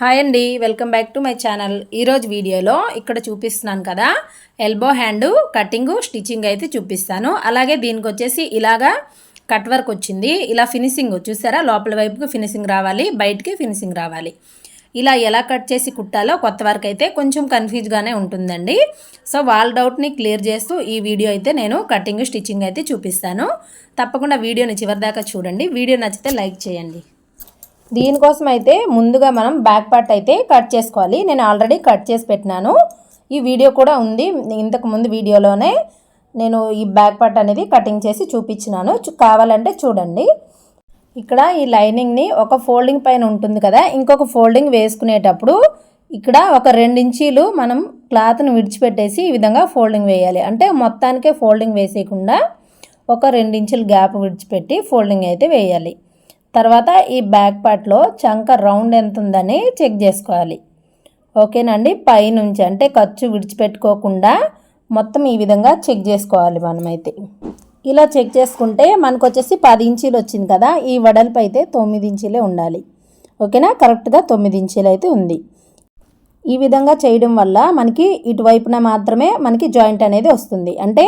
Hi అండి welcome back to my channel. ఈరోజు వీడియోలో ఇక్కడ చూపిస్తున్నాను కదా ఎల్బో హ్యాండ్ కటింగు స్టిచ్చింగ్ అయితే చూపిస్తాను. అలాగే దీనికి వచ్చేసి ఇలాగా కట్ వర్క్ వచ్చింది. ఇలా ఫినిషింగ్ చూసారా? లోపల వైపుకి ఫినిషింగ్ రావాలి బయటికి ఫినిషింగ్ రావాలి. ఇలా ఎలా కట్ చేసి కుట్టాలో కొత్త వరకు అయితే కొంచెం కన్ఫ్యూజ్గానే ఉంటుందండి. సో వాళ్ళ డౌట్ని క్లియర్ చేస్తూ ఈ వీడియో అయితే నేను కటింగ్ స్టిచ్చింగ్ అయితే చూపిస్తాను. తప్పకుండా వీడియోని చివరిదాకా చూడండి. వీడియో నచ్చితే లైక్ చేయండి. దీనికోసం అయితే ముందుగా మనం బ్యాక్ పార్ట్ అయితే కట్ చేసుకోవాలి. నేను ఆల్రెడీ కట్ చేసి పెట్టినాను. ఈ వీడియో కూడా ఉంది. ఇంతకుముందు వీడియోలోనే నేను ఈ బ్యాక్ పార్ట్ అనేది కటింగ్ చేసి చూపించినాను. కావాలంటే చూడండి. ఇక్కడ ఈ లైనింగ్ని ఒక ఫోల్డింగ్ పైన ఉంటుంది కదా ఇంకొక ఫోల్డింగ్ వేసుకునేటప్పుడు ఇక్కడ ఒక ఇంచీలు మనం క్లాత్ని విడిచిపెట్టేసి ఈ విధంగా ఫోల్డింగ్ వేయాలి. అంటే మొత్తానికే ఫోల్డింగ్ వేసేయకుండా ఒక ఇంచులు గ్యాప్ విడిచిపెట్టి ఫోల్డింగ్ అయితే వేయాలి. తర్వాత ఈ బ్యాక్ పార్ట్లో చంక రౌండ్ ఎంత ఉందని చెక్ చేసుకోవాలి. ఓకేనండి పైనుంచి అంటే ఖర్చు విడిచిపెట్టుకోకుండా మొత్తం ఈ విధంగా చెక్ చేసుకోవాలి మనమైతే. ఇలా చెక్ చేసుకుంటే మనకు వచ్చేసి పది ఇంచీలు వచ్చింది కదా ఈ వడల్పు అయితే తొమ్మిది ఇంచీలే ఉండాలి. ఓకేనా? కరెక్ట్గా తొమ్మిది ఇంచీలు అయితే ఉంది. ఈ విధంగా చేయడం వల్ల మనకి ఇటువైపున మాత్రమే మనకి జాయింట్ అనేది వస్తుంది. అంటే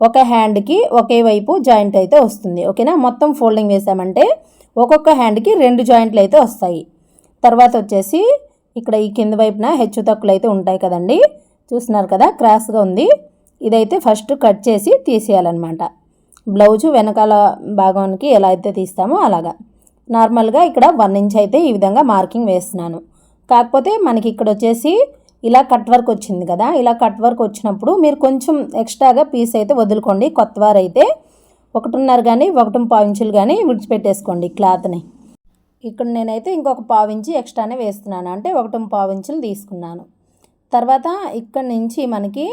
ఒక హ్యాండ్కి ఒకే వైపు జాయింట్ అయితే వస్తుంది. ఓకేనా? మొత్తం ఫోల్డింగ్ వేసామంటే ఒక్కొక్క హ్యాండ్కి రెండు జాయింట్లు అయితే వస్తాయి. తర్వాత వచ్చేసి ఇక్కడ ఈ కింద వైపున హెచ్చు తక్కువలు అయితే ఉంటాయి కదండి. చూస్తున్నారు కదా? క్రాస్గా ఉంది. ఇదైతే ఫస్ట్ కట్ చేసి తీసేయాలన్నమాట. బ్లౌజు వెనకాల భాగానికి ఎలా అయితే తీస్తామో అలాగా. నార్మల్గా ఇక్కడ వన్ ఇంచ్ అయితే ఈ విధంగా మార్కింగ్ వేస్తున్నాను. కాకపోతే మనకి ఇక్కడ వచ్చేసి ఇలా కట్ వర్క్ వచ్చింది కదా ఇలా కట్ వర్క్ వచ్చినప్పుడు మీరు కొంచెం ఎక్స్ట్రాగా పీస్ అయితే వదులుకోండి. కొత్త వారు అయితే ఒకటిన్నర కానీ ఒకటి పావు ఇంచులు కానీ విడిచిపెట్టేసుకోండి క్లాత్ని. ఇక్కడ నేనైతే ఇంకొక పావు ఎక్స్ట్రానే వేస్తున్నాను. అంటే ఒకటి పావు ఇంచులు తీసుకున్నాను. తర్వాత ఇక్కడ నుంచి మనకి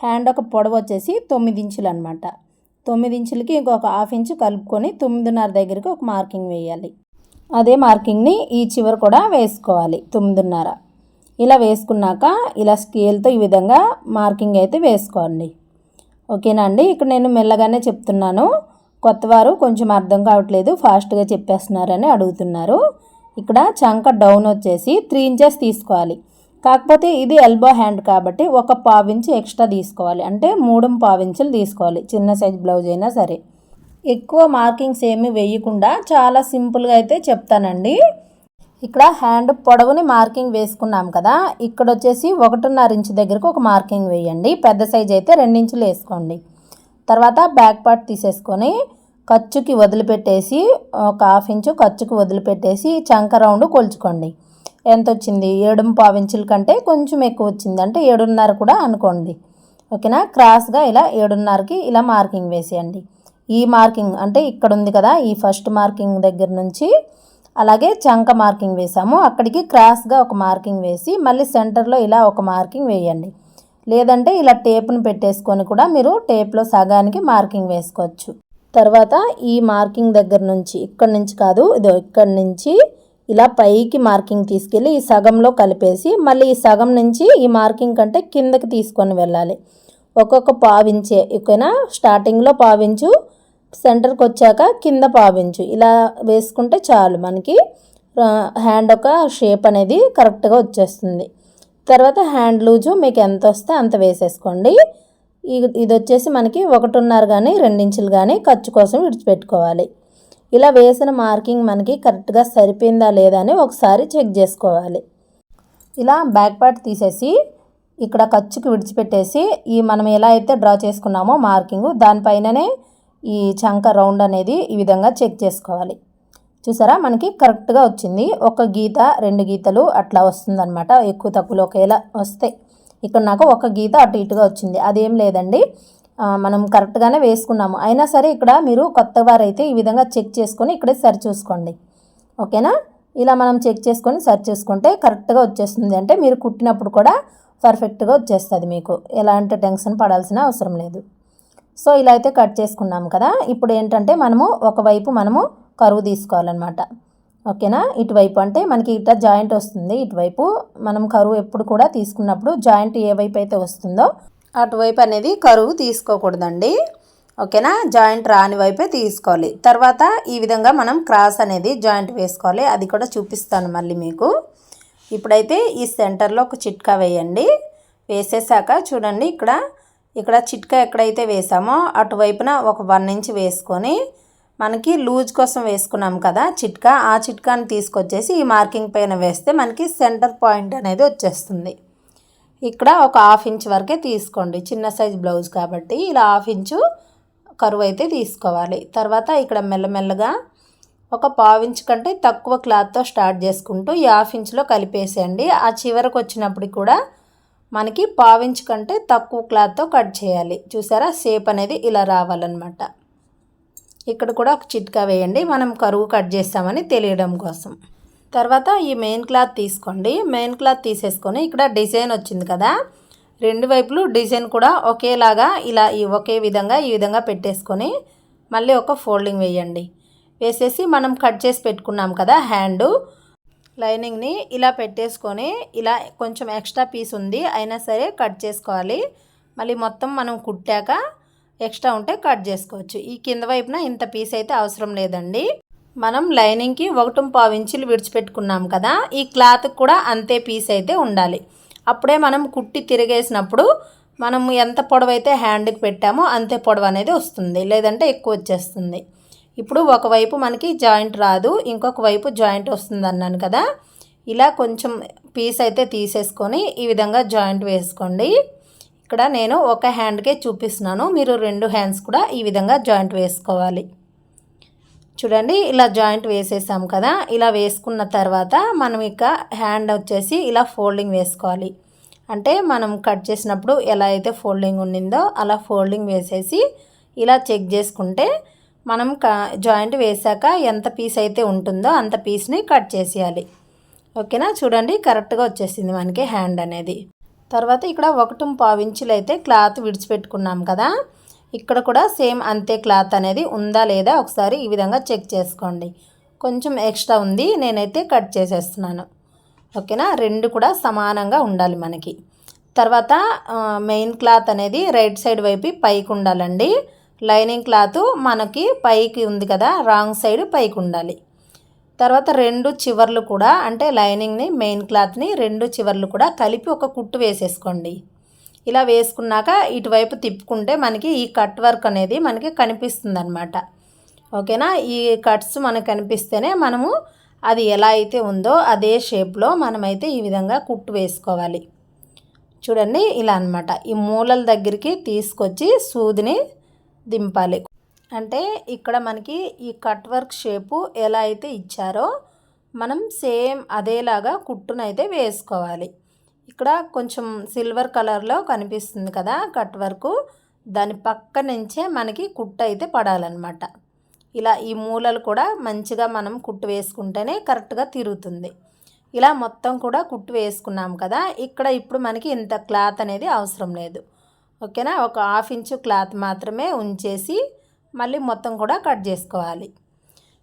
హ్యాండ్ ఒక పొడవు వచ్చేసి తొమ్మిది ఇంచులు అనమాట తొమ్మిది ఇంచులకి ఇంకొక హాఫ్ ఇంచు కలుపుకొని తొమ్మిదిన్నర దగ్గరికి ఒక మార్కింగ్ వేయాలి. అదే మార్కింగ్ని ఈ చివర కూడా వేసుకోవాలి తొమ్మిదిన్నర. ఇలా వేసుకున్నాక ఇలా స్కేల్తో ఈ విధంగా మార్కింగ్ అయితే వేసుకోండి. ఓకేనా అండి? ఇక్కడ నేను మెల్లగానే చెప్తున్నాను. కొత్తవారు కొంచెం అర్థం కావట్లేదు ఫాస్ట్గా చెప్పేస్తున్నారని అడుగుతున్నారు. ఇక్కడ చంక డౌన్ వచ్చేసి త్రీ ఇంచెస్ తీసుకోవాలి. కాకపోతే ఇది ఎల్బో హ్యాండ్ కాబట్టి ఒక పావించి ఎక్స్ట్రా తీసుకోవాలి. అంటే మూడు పావించులు తీసుకోవాలి చిన్న సైజ్ బ్లౌజ్ అయినా సరే. ఎక్కువ మార్కింగ్స్ ఏమి వేయకుండా చాలా సింపుల్గా అయితే చెప్తానండి. ఇక్కడ హ్యాండ్ పొడవుని మార్కింగ్ వేసుకున్నాం కదా. ఇక్కడ వచ్చేసి ఒకటిన్నర ఇంచు దగ్గరకు ఒక మార్కింగ్ వేయండి. పెద్ద సైజ్ అయితే రెండించులు వేసుకోండి. తర్వాత బ్యాక్ పార్ట్ తీసేసుకొని ఖర్చుకి వదిలిపెట్టేసి ఒక హాఫ్ ఇంచు ఖర్చుకి వదిలిపెట్టేసి చంక రౌండ్ కొలుచుకోండి. ఎంత వచ్చింది? ఏడు ఇంచుల కంటే కొంచెం ఎక్కువ వచ్చింది అంటే ఏడున్నర కూడా అనుకోండి. ఓకేనా? క్రాస్గా ఇలా ఏడున్నరకి ఇలా మార్కింగ్ వేసేయండి. ఈ మార్కింగ్ అంటే ఇక్కడ ఉంది కదా ఈ ఫస్ట్ మార్కింగ్ దగ్గర నుంచి అలాగే చంక మార్కింగ్ వేసాము అక్కడికి క్రాస్గా ఒక మార్కింగ్ వేసి మళ్ళీ సెంటర్లో ఇలా ఒక మార్కింగ్ వేయండి. లేదంటే ఇలా టేప్ను పెట్టేసుకొని కూడా మీరు టేప్లో సగానికి మార్కింగ్ వేసుకోవచ్చు. తర్వాత ఈ మార్కింగ్ దగ్గర నుంచి ఇక్కడ నుంచి కాదు ఇదో ఇక్కడ నుంచి ఇలా పైకి మార్కింగ్ తీసుకెళ్ళి ఈ సగంలో కలిపేసి మళ్ళీ ఈ సగం నుంచి ఈ మార్కింగ్ కంటే కిందకి తీసుకొని వెళ్ళాలి. ఒక్కొక్క పావించే ఓకేనా? స్టార్టింగ్లో పావించు సెంటర్కి వచ్చాక కింద పావించు. ఇలా వేసుకుంటే చాలు. మనకి హ్యాండ్ ఒక షేప్ అనేది కరెక్ట్గా వచ్చేస్తుంది. తర్వాత హ్యాండ్ లూజు మీకు ఎంత వస్తే అంత వేసేసుకోండి. ఇది ఇది వచ్చేసి మనకి ఒకటిన్నర కానీ రెండించులు కానీ ఖర్చు కోసం విడిచిపెట్టుకోవాలి. ఇలా వేసిన మార్కింగ్ మనకి కరెక్ట్గా సరిపోయిందా లేదా అని ఒకసారి చెక్ చేసుకోవాలి. ఇలా బ్యాక్ పార్ట్ తీసేసి ఇక్కడ ఖర్చుకి విడిచిపెట్టేసి ఈ మనం ఎలా అయితే డ్రా చేసుకున్నామో మార్కింగ్ దానిపైననే ఈ చంక రౌండ్ అనేది ఈ విధంగా చెక్ చేసుకోవాలి. చూసారా? మనకి కరెక్ట్గా వచ్చింది. ఒక గీత రెండు గీతలు అట్లా వస్తుందన్నమాట. ఎక్కువ తక్కువలో ఒకేలా వస్తాయి ఇక్కడ నాకు ఒక గీత అటు ఇటుగా వచ్చింది. అదేం లేదండి. మనం కరెక్ట్గానే వేసుకున్నాము. అయినా సరే ఇక్కడ మీరు కొత్త వారైతే ఈ విధంగా చెక్ చేసుకొని ఇక్కడే సరి చూసుకోండి. ఓకేనా? ఇలా మనం చెక్ చేసుకొని సరి చేసుకుంటే కరెక్ట్గా వచ్చేస్తుంది. అంటే మీరు కుట్టినప్పుడు కూడా పర్ఫెక్ట్గా వచ్చేస్తుంది మీకు. ఎలాంటి టెన్షన్ పడాల్సిన అవసరం లేదు. సో ఇలా అయితే కట్ చేసుకున్నాం కదా. ఇప్పుడు ఏంటంటే మనము ఒకవైపు మనము కరువు తీసుకోవాలన్నమాట. ఓకేనా? ఇటువైపు అంటే మనకి ఇట్లా జాయింట్ వస్తుంది. ఇటువైపు మనం కరువు ఎప్పుడు కూడా తీసుకున్నప్పుడు జాయింట్ ఏ వైపు అయితే వస్తుందో అటువైపు అనేది కరువు తీసుకోకూడదండి. ఓకేనా? జాయింట్ రాని వైపే తీసుకోవాలి. తర్వాత ఈ విధంగా మనం క్రాస్ అనేది జాయింట్ వేసుకోవాలి. అది కూడా చూపిస్తాను మళ్ళీ మీకు. ఇప్పుడైతే ఈ సెంటర్లో ఒక చిట్కా వేయండి. వేసేసాక చూడండి ఇక్కడ ఇక్కడ చిట్కా ఎక్కడైతే వేసామో అటువైపున ఒక వన్ ఇంచ్ వేసుకొని మనకి లూజ్ కోసం వేసుకున్నాం కదా చిట్కా ఆ చిట్కాని తీసుకొచ్చేసి ఈ మార్కింగ్ పైన వేస్తే మనకి సెంటర్ పాయింట్ అనేది వచ్చేస్తుంది. ఇక్కడ ఒక హాఫ్ ఇంచ్ వరకే తీసుకోండి చిన్న సైజ్ బ్లౌజ్ కాబట్టి ఇలా హాఫ్ ఇంచు కరువు అయితే తీసుకోవాలి. తర్వాత ఇక్కడ మెల్లమెల్లగా ఒక పావించ్ కంటే తక్కువ క్లాత్తో స్టార్ట్ చేసుకుంటూ ఈ హాఫ్ ఇంచ్లో కలిపేసేయండి. ఆ చివరకు వచ్చినప్పుడు కూడా మనకి పావించ్ కంటే తక్కువ క్లాత్తో కట్ చేయాలి. చూసారా? షేప్ అనేది ఇలా రావాలన్నమాట. ఇక్కడ కూడా ఒక చిట్కా వేయండి. మనం కరువు కట్ చేస్తామని తెలియడం కోసం. తర్వాత ఈ మెయిన్ క్లాత్ తీసుకోండి. మెయిన్ క్లాత్ తీసేసుకొని ఇక్కడ డిజైన్ వచ్చింది కదా? రెండు వైపులు డిజైన్ కూడా ఒకేలాగా ఇలా ఈ ఒకే విధంగా ఈ విధంగా పెట్టేసుకొని మళ్ళీ ఒక ఫోల్డింగ్ వేయండి. వేసేసి మనం కట్ చేసి పెట్టుకున్నాం కదా హ్యాండు. లైనింగ్ని ఇలా పెట్టేసుకొని ఇలా కొంచెం ఎక్స్ట్రా పీస్ ఉంది అయినా సరే కట్ చేసుకోవాలి. మళ్ళీ మొత్తం మనం కుట్టాక ఎక్స్ట్రా ఉంటే కట్ చేసుకోవచ్చు. ఈ కింద వైపున ఇంత పీస్ అయితే అవసరం లేదండి. మనం లైనింగ్కి ఒకటి పావు ఇంచులు విడిచిపెట్టుకున్నాం కదా ఈ క్లాత్ కూడా అంతే పీస్ అయితే ఉండాలి. అప్పుడే మనం కుట్టి తిరిగేసినప్పుడు మనం ఎంత పొడవైతే హ్యాండ్కి పెట్టామో అంతే పొడవు అనేది వస్తుంది లేదంటే ఎక్కువ వచ్చేస్తుంది. ఇప్పుడు ఒకవైపు మనకి జాయింట్ రాదు ఇంకొక వైపు జాయింట్ వస్తుంది అన్నాను కదా. ఇలా కొంచెం పీస్ అయితే తీసేసుకొని ఈ విధంగా జాయింట్ వేసుకోండి. ఇక్కడ నేను ఒక హ్యాండ్కే చూపిస్తున్నాను మీరు రెండు హ్యాండ్స్ కూడా ఈ విధంగా జాయింట్ వేసుకోవాలి. చూడండి ఇలా జాయింట్ వేసేసాం కదా. ఇలా వేసుకున్న తర్వాత మనం ఇక హ్యాండ్ వచ్చేసి ఇలా ఫోల్డింగ్ వేసుకోవాలి. అంటే మనం కట్ చేసినప్పుడు ఎలా అయితే ఫోల్డింగ్ ఉండిందో అలా ఫోల్డింగ్ వేసేసి ఇలా చెక్ చేసుకుంటే మనం జాయింట్ వేసాక ఎంత పీస్ అయితే ఉంటుందో అంత పీస్ని కట్ చేసేయాలి. ఓకేనా? చూడండి కరెక్ట్గా వచ్చేసింది మనకి హ్యాండ్ అనేది. తర్వాత ఇక్కడ ఒకటి పావించులు అయితే క్లాత్ విడిచిపెట్టుకున్నాం కదా. ఇక్కడ కూడా సేమ్ అంతే క్లాత్ అనేది ఉందా లేదా ఒకసారి ఈ విధంగా చెక్ చేసుకోండి. కొంచెం ఎక్స్ట్రా ఉంది నేనైతే కట్ చేసేస్తున్నాను. ఓకేనా? రెండు కూడా సమానంగా ఉండాలి మనకి. తర్వాత మెయిన్ క్లాత్ అనేది రైట్ సైడ్ వైపు పైకి ఉండాలండి. లైనింగ్ క్లాత్ మనకి పైకి ఉంది కదా రాంగ్ సైడ్ పైకి ఉండాలి. తర్వాత రెండు చివర్లు కూడా అంటే లైనింగ్ని మెయిన్ క్లాత్ని రెండు చివర్లు కూడా కలిపి ఒక కుట్టు వేసేసుకోండి. ఇలా వేసుకున్నాక ఇటువైపు తిప్పుకుంటే మనకి ఈ కట్ వర్క్ అనేది మనకి కనిపిస్తుంది అనమాట ఓకేనా? ఈ కట్స్ మనకు కనిపిస్తేనే మనము అది ఎలా అయితే ఉందో అదే షేప్లో మనమైతే ఈ విధంగా కుట్టు వేసుకోవాలి. చూడండి ఇలా అనమాట ఈ మూలల దగ్గరికి తీసుకొచ్చి సూదిని దింపాలి. అంటే ఇక్కడ మనకి ఈ కట్ వర్క్ షేపు ఎలా అయితే ఇచ్చారో మనం సేమ్ అదేలాగా కుట్టునైతే వేసుకోవాలి. ఇక్కడ కొంచెం సిల్వర్ కలర్లో కనిపిస్తుంది కదా కట్ వర్క్. దాని పక్క నుంచే మనకి కుట్టు అయితే పడాలన్నమాట. ఇలా ఈ మూలలు కూడా మంచిగా మనం కుట్టు వేసుకుంటేనే కరెక్ట్గా తిరుగుతుంది. ఇలా మొత్తం కూడా కుట్టు వేసుకున్నాం కదా ఇక్కడ ఇప్పుడు మనకి ఇంత క్లాత్ అనేది అవసరం లేదు. ఓకేనా? ఒక హాఫ్ ఇంచు క్లాత్ మాత్రమే ఉంచేసి మళ్ళీ మొత్తం కూడా కట్ చేసుకోవాలి.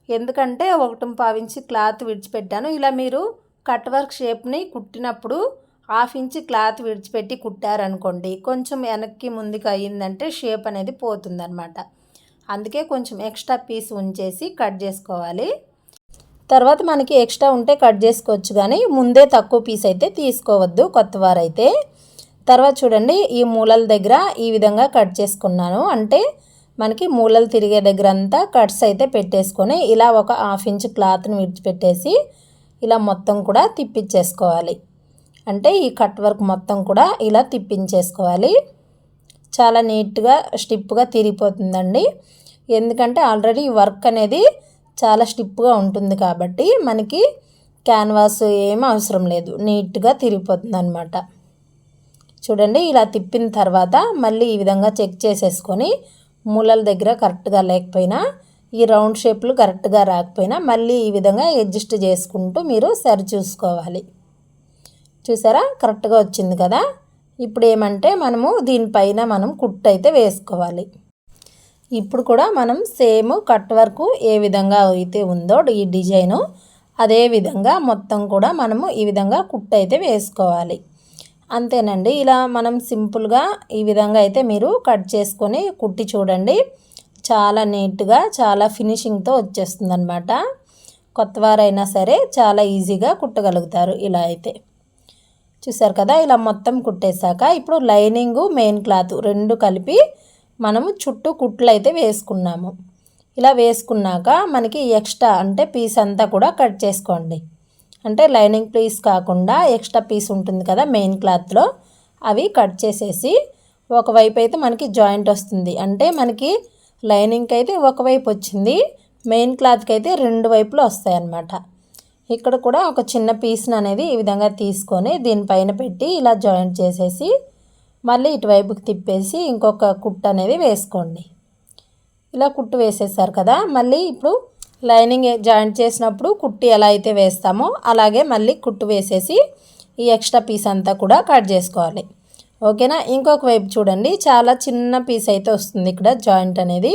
ఎందుకంటే ఒకటి పావించి క్లాత్ విడిచిపెట్టాను. ఇలా మీరు కట్ వర్క్ షేప్ని కుట్టినప్పుడు హాఫ్ ఇంచ్ క్లాత్ విడిచిపెట్టి కుట్టారనుకోండి కొంచెం వెనక్కి ముందుకు అయ్యిందంటే షేప్ అనేది పోతుందన్నమాట. అందుకే కొంచెం ఎక్స్ట్రా పీస్ ఉంచేసి కట్ చేసుకోవాలి. తర్వాత మనకి ఎక్స్ట్రా ఉంటే కట్ చేసుకోవచ్చు కానీ ముందే తక్కువ పీస్ అయితే తీసుకోవద్దు కొత్త వారైతే. తర్వాత చూడండి ఈ మూలల దగ్గర ఈ విధంగా కట్ చేసుకున్నాను. అంటే మనకి మూలలు తిరిగే దగ్గర అంతా కట్స్ అయితే పెట్టేసుకొని ఇలా ఒక హాఫ్ ఇంచ్ క్లాత్ని విడిచిపెట్టేసి ఇలా మొత్తం కూడా తిప్పించేసుకోవాలి. అంటే ఈ కట్ వర్క్ మొత్తం కూడా ఇలా తిప్పించేసుకోవాలి. చాలా నీట్గా స్టిప్గా తిరిగిపోతుందండి. ఎందుకంటే ఆల్రెడీ వర్క్ అనేది చాలా స్టిప్గా ఉంటుంది కాబట్టి మనకి క్యాన్వాస్ ఏం అవసరం లేదు. నీట్గా తిరిగిపోతుంది అనమాట చూడండి ఇలా తిప్పిన తర్వాత మళ్ళీ ఈ విధంగా చెక్ చేసేసుకొని మూలల దగ్గర కరెక్ట్గా లేకపోయినా ఈ రౌండ్ షేప్లు కరెక్ట్గా రాకపోయినా మళ్ళీ ఈ విధంగా అడ్జస్ట్ చేసుకుంటూ మీరు సరి చూసుకోవాలి. చూసారా? కరెక్ట్గా వచ్చింది కదా? ఇప్పుడు ఏమంటే మనము దీనిపైన మనం కుట్టు అయితే వేసుకోవాలి. ఇప్పుడు కూడా మనం సేమ్ కట్ వర్క్ ఏ విధంగా అయితే ఉందో ఈ డిజైను అదే విధంగా మొత్తం కూడా మనము ఈ విధంగా కుట్టు అయితే వేసుకోవాలి. అంతేనండి. ఇలా మనం సింపుల్గా ఈ విధంగా అయితే మీరు కట్ చేసుకొని కుట్టి చూడండి. చాలా నీట్గా చాలా ఫినిషింగ్తో వచ్చేస్తుంది అనమాట కొత్తవారైనా సరే చాలా ఈజీగా కుట్టగలుగుతారు ఇలా అయితే. చూసారు కదా ఇలా మొత్తం కుట్టేశాక ఇప్పుడు లైనింగు మెయిన్ క్లాత్ రెండు కలిపి మనము చుట్టూ కుట్లు అయితే వేసుకున్నాము. ఇలా వేసుకున్నాక మనకి ఎక్స్ట్రా అంటే పీస్ అంతా కూడా కట్ చేసుకోండి. అంటే లైనింగ్ పీస్ కాకుండా ఎక్స్ట్రా పీస్ ఉంటుంది కదా మెయిన్ క్లాత్లో అవి కట్ చేసేసి ఒకవైపు అయితే మనకి జాయింట్ వస్తుంది. అంటే మనకి లైనింగ్కి అయితే ఒకవైపు వచ్చింది మెయిన్ క్లాత్కి అయితే రెండు వైపులు వస్తాయి అన్నమాట ఇక్కడ కూడా ఒక చిన్న పీస్ని అనేది ఈ విధంగా తీసుకొని దీనిపైన పెట్టి ఇలా జాయింట్ చేసేసి మళ్ళీ ఇటువైపుకి తిప్పేసి ఇంకొక కుట్టు అనేది వేసుకోండి. ఇలా కుట్టు వేసేసారు కదా మళ్ళీ ఇప్పుడు లైనింగ్ జాయింట్ చేసినప్పుడు కుట్టి ఎలా అయితే వేస్తామో అలాగే మళ్ళీ కుట్టు వేసేసి ఈ ఎక్స్ట్రా పీస్ అంతా కూడా కట్ చేసుకోవాలి. ఓకేనా? ఇంకొక వైపు చూడండి. చాలా చిన్న పీస్ అయితే వస్తుంది ఇక్కడ జాయింట్ అనేది.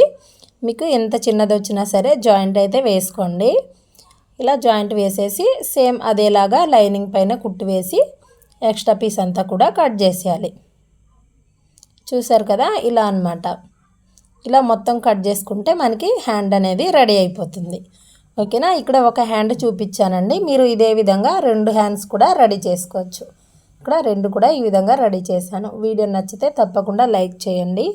మీకు ఎంత చిన్నది వచ్చినా సరే జాయింట్ అయితే వేసుకోండి. ఇలా జాయింట్ వేసేసి సేమ్ అదేలాగా లైనింగ్ పైన కుట్టు వేసి ఎక్స్ట్రా పీస్ అంతా కూడా కట్ చేసేయాలి. చూసారు కదా? ఇలా అనమాట ఇలా మొత్తం కట్ చేసుకుంటే మనకి హ్యాండ్ అనేది రెడీ అయిపోతుంది. ఓకేనా? ఇక్కడ ఒక హ్యాండ్ చూపించానండి. మీరు ఇదే విధంగా రెండు హ్యాండ్స్ కూడా రెడీ చేసుకోవచ్చు. ఇక్కడ రెండు కూడా ఈ విధంగా రెడీ చేశాను. వీడియో నచ్చితే తప్పకుండా లైక్ చేయండి.